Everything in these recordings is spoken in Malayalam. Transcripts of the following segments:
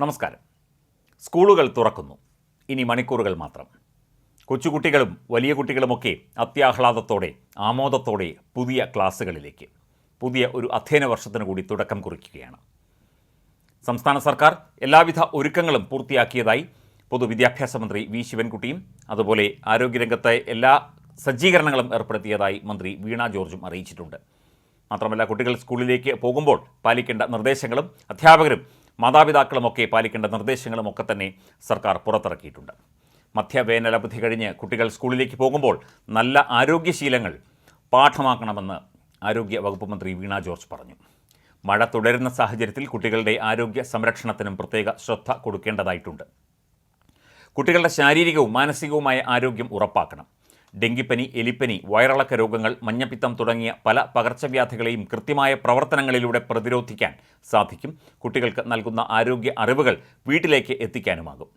നമസ്കാരം. സ്കൂളുകൾ തുറക്കുന്നു. ഇനി മണിക്കൂറുകൾ മാത്രം. കൊച്ചുകുട്ടികളും വലിയ കുട്ടികളുമൊക്കെ അത്യാഹ്ലാദത്തോടെ ആമോദത്തോടെ പുതിയ ക്ലാസ്സുകളിലേക്ക് പുതിയ ഒരു അധ്യയന വർഷത്തിന് കൂടി തുടക്കം കുറിക്കുകയാണ്. സംസ്ഥാന സർക്കാർ എല്ലാവിധ ഒരുക്കങ്ങളും പൂർത്തിയാക്കിയതായി പൊതുവിദ്യാഭ്യാസ മന്ത്രി വി ശിവൻകുട്ടിയും അതുപോലെ ആരോഗ്യരംഗത്തെ എല്ലാ സജ്ജീകരണങ്ങളും ഏർപ്പെടുത്തിയതായി മന്ത്രി വീണ ജോർജും അറിയിച്ചിട്ടുണ്ട്. മാത്രമല്ല കുട്ടികൾ സ്കൂളിലേക്ക് പോകുമ്പോൾ പാലിക്കേണ്ട നിർദ്ദേശങ്ങളും അധ്യാപകരും മാതാപിതാക്കളുമൊക്കെ പാലിക്കേണ്ട നിർദ്ദേശങ്ങളും ഒക്കെ തന്നെ സർക്കാർ പുറത്തിറക്കിയിട്ടുണ്ട്. മധ്യവേനലവധി കഴിഞ്ഞ് കുട്ടികൾ സ്കൂളിലേക്ക് പോകുമ്പോൾ നല്ല ആരോഗ്യശീലങ്ങൾ പാഠമാക്കണമെന്ന് ആരോഗ്യ വകുപ്പ് മന്ത്രി വീണ ജോർജ് പറഞ്ഞു. മഴ തുടരുന്ന സാഹചര്യത്തിൽ കുട്ടികളുടെ ആരോഗ്യ സംരക്ഷണത്തിനും പ്രത്യേക ശ്രദ്ധ കൊടുക്കേണ്ടതായിട്ടുണ്ട്. കുട്ടികളുടെ ശാരീരികവും മാനസികവുമായ ആരോഗ്യം ഉറപ്പാക്കണം. ഡെങ്കിപ്പനി എലിപ്പനി വയറിളക്ക രോഗങ്ങൾ മഞ്ഞപ്പിത്തം തുടങ്ങിയ പല പകർച്ചവ്യാധികളെയും കൃത്യമായ പ്രവർത്തനങ്ങളിലൂടെ പ്രതിരോധിക്കാൻ സാധിക്കും. കുട്ടികൾക്ക് നൽകുന്ന ആരോഗ്യ അറിവുകൾ വീട്ടിലേക്ക് എത്തിക്കാനുമാകും.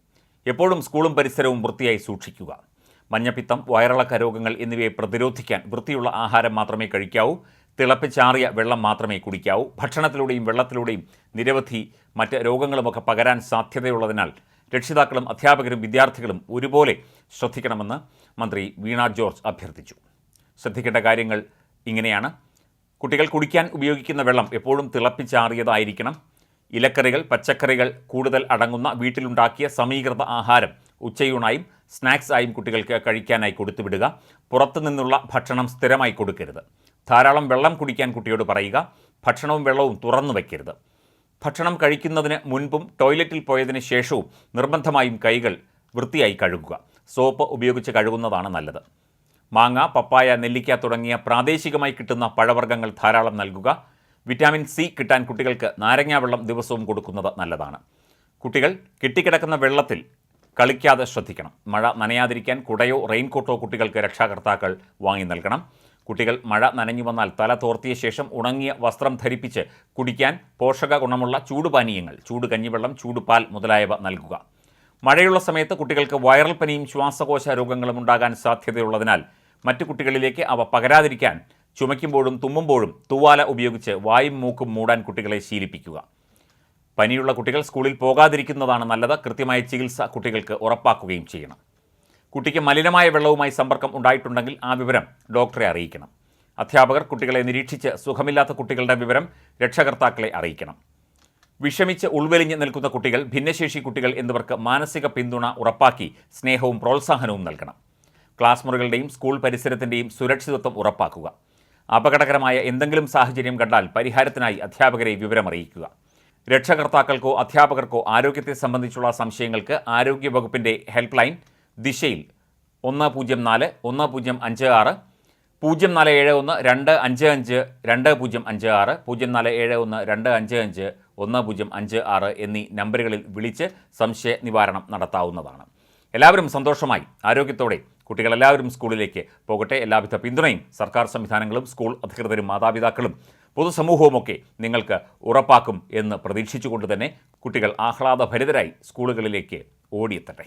എപ്പോഴും സ്കൂളും പരിസരവും വൃത്തിയായി സൂക്ഷിക്കുക. മഞ്ഞപ്പിത്തം വയറിളക്ക രോഗങ്ങൾ എന്നിവയെ പ്രതിരോധിക്കാൻ വൃത്തിയുള്ള ആഹാരം മാത്രമേ കഴിക്കാവൂ. തിളപ്പിച്ചാറിയ വെള്ളം മാത്രമേ കുടിക്കാവൂ. ഭക്ഷണത്തിലൂടെയും വെള്ളത്തിലൂടെയും നിരവധി മറ്റ് രോഗങ്ങളുമൊക്കെ പകരാൻ സാധ്യതയുള്ളതിനാൽ രക്ഷിതാക്കളും അധ്യാപകരും വിദ്യാർത്ഥികളും ഒരുപോലെ ശ്രദ്ധിക്കണമെന്ന് മന്ത്രി വീണ ജോർജ് അഭ്യർത്ഥിച്ചു. ശ്രദ്ധിക്കേണ്ട കാര്യങ്ങൾ ഇങ്ങനെയാണ്. കുട്ടികൾ കുടിക്കാൻ ഉപയോഗിക്കുന്ന വെള്ളം എപ്പോഴും തിളപ്പിച്ചാറിയതായിരിക്കണം. ഇലക്കറികൾ പച്ചക്കറികൾ കൂടുതൽ അടങ്ങുന്ന വീട്ടിലുണ്ടാക്കിയ സമീകൃത ആഹാരം ഉച്ചയൂണായും സ്നാക്സ് ആയും കുട്ടികൾക്ക് കഴിക്കാനായി കൊടുത്തുവിടുക. പുറത്തു നിന്നുള്ള ഭക്ഷണം സ്ഥിരമായി കൊടുക്കരുത്. ധാരാളം വെള്ളം കുടിക്കാൻ കുട്ടിയോട് പറയുക. ഭക്ഷണവും വെള്ളവും തുറന്നു വയ്ക്കരുത്. ഭക്ഷണം കഴിക്കുന്നതിന് മുൻപും ടോയ്ലറ്റിൽ പോയതിന് ശേഷവും നിർബന്ധമായും കൈകൾ വൃത്തിയായി കഴുകുക. സോപ്പ് ഉപയോഗിച്ച് കഴുകുന്നതാണ് നല്ലത്. മാങ്ങ പപ്പായ നെല്ലിക്ക തുടങ്ങിയ പ്രാദേശികമായി കിട്ടുന്ന പഴവർഗങ്ങൾ ധാരാളം നൽകുക. വിറ്റാമിൻ സി കിട്ടാൻ കുട്ടികൾക്ക് നാരങ്ങാവെള്ളം ദിവസവും കൊടുക്കുന്നത് നല്ലതാണ്. കുട്ടികൾ കെട്ടിക്കിടക്കുന്ന വെള്ളത്തിൽ കളിക്കാതെ ശ്രദ്ധിക്കണം. മഴ നനയാതിരിക്കാൻ കുടയോ റെയിൻകോട്ടോ കുട്ടികൾക്ക് രക്ഷാകർത്താക്കൾ വാങ്ങി നൽകണം. കുട്ടികൾ മഴ നനഞ്ഞു വന്നാൽ തല തോർത്തിയ ശേഷം ഉണങ്ങിയ വസ്ത്രം ധരിപ്പിച്ച് കുടിക്കാൻ പോഷക ഗുണമുള്ള ചൂടുപാനീയങ്ങൾ ചൂട് കഞ്ഞിവെള്ളം ചൂടുപാൽ മുതലായവ നൽകുക. മഴയുള്ള സമയത്ത് കുട്ടികൾക്ക് വൈറൽ പനിയും ശ്വാസകോശ രോഗങ്ങളും ഉണ്ടാകാൻ സാധ്യതയുള്ളതിനാൽ മറ്റു കുട്ടികളിലേക്ക് അവ പകരാതിരിക്കാൻ ചുമയ്ക്കുമ്പോഴും തുമ്മുമ്പോഴും തൂവാല ഉപയോഗിച്ച് വായും മൂക്കും മൂടാൻ കുട്ടികളെ ശീലിപ്പിക്കുക. പനിയുള്ള കുട്ടികൾ സ്കൂളിൽ പോകാതിരിക്കുന്നതാണ് നല്ലത്. കൃത്യമായ ചികിത്സ കുട്ടികൾക്ക് ഉറപ്പാക്കുകയും ചെയ്യണം. കുട്ടിക്ക് മലിനമായ വെള്ളവുമായി സമ്പർക്കം ഉണ്ടായിട്ടുണ്ടെങ്കിൽ ആ വിവരം ഡോക്ടറെ അറിയിക്കണം. അധ്യാപകർ കുട്ടികളെ നിരീക്ഷിച്ച് സുഖമില്ലാത്ത കുട്ടികളുടെ വിവരം രക്ഷകർത്താക്കളെ അറിയിക്കണം. വിഷമിച്ച് ഉൾവലിഞ്ഞ് നിൽക്കുന്ന കുട്ടികൾ ഭിന്നശേഷി കുട്ടികൾ എന്നിവർക്ക് മാനസിക പിന്തുണ ഉറപ്പാക്കി സ്നേഹവും പ്രോത്സാഹനവും നൽകണം. ക്ലാസ് മുറികളുടെയും സ്കൂൾ പരിസരത്തിന്റെയും സുരക്ഷിതത്വം ഉറപ്പാക്കുക. അപകടകരമായ എന്തെങ്കിലും സാഹചര്യം കണ്ടാൽ പരിഹാരത്തിനായി അധ്യാപകരെ വിവരമറിയിക്കുക. രക്ഷകർത്താക്കൾക്കോ അധ്യാപകർക്കോ ആരോഗ്യത്തെ സംബന്ധിച്ചുള്ള സംശയങ്ങൾക്ക് ആരോഗ്യ വകുപ്പിന്റെ ഹെൽപ്പ് ലൈൻ ദിശയിൽ ഒന്ന് പൂജ്യം നാല് ഒന്ന് പൂജ്യം അഞ്ച് ആറ് പൂജ്യം നാല് ഏഴ് ഒന്ന് രണ്ട് അഞ്ച് അഞ്ച് രണ്ട് പൂജ്യം അഞ്ച് ആറ് പൂജ്യം നാല് ഏഴ് ഒന്ന് രണ്ട് അഞ്ച് അഞ്ച് ഒന്ന് പൂജ്യം അഞ്ച് ആറ് എന്നീ നമ്പറുകളിൽ വിളിച്ച് സംശയ നിവാരണം നടത്താവുന്നതാണ്. എല്ലാവരും സന്തോഷമായി ആരോഗ്യത്തോടെ കുട്ടികളെല്ലാവരും സ്കൂളിലേക്ക് പോകട്ടെ. എല്ലാവിധ പിന്തുണയും സർക്കാർ സംവിധാനങ്ങളും സ്കൂൾ അധികൃതരും മാതാപിതാക്കളും പൊതുസമൂഹവുമൊക്കെ നിങ്ങൾക്ക് ഉറപ്പാക്കും എന്ന് പ്രതീക്ഷിച്ചുകൊണ്ട് തന്നെ കുട്ടികൾ ആഹ്ലാദഭരിതരായി സ്കൂളുകളിലേക്ക് ഓടിയെത്തട്ടെ.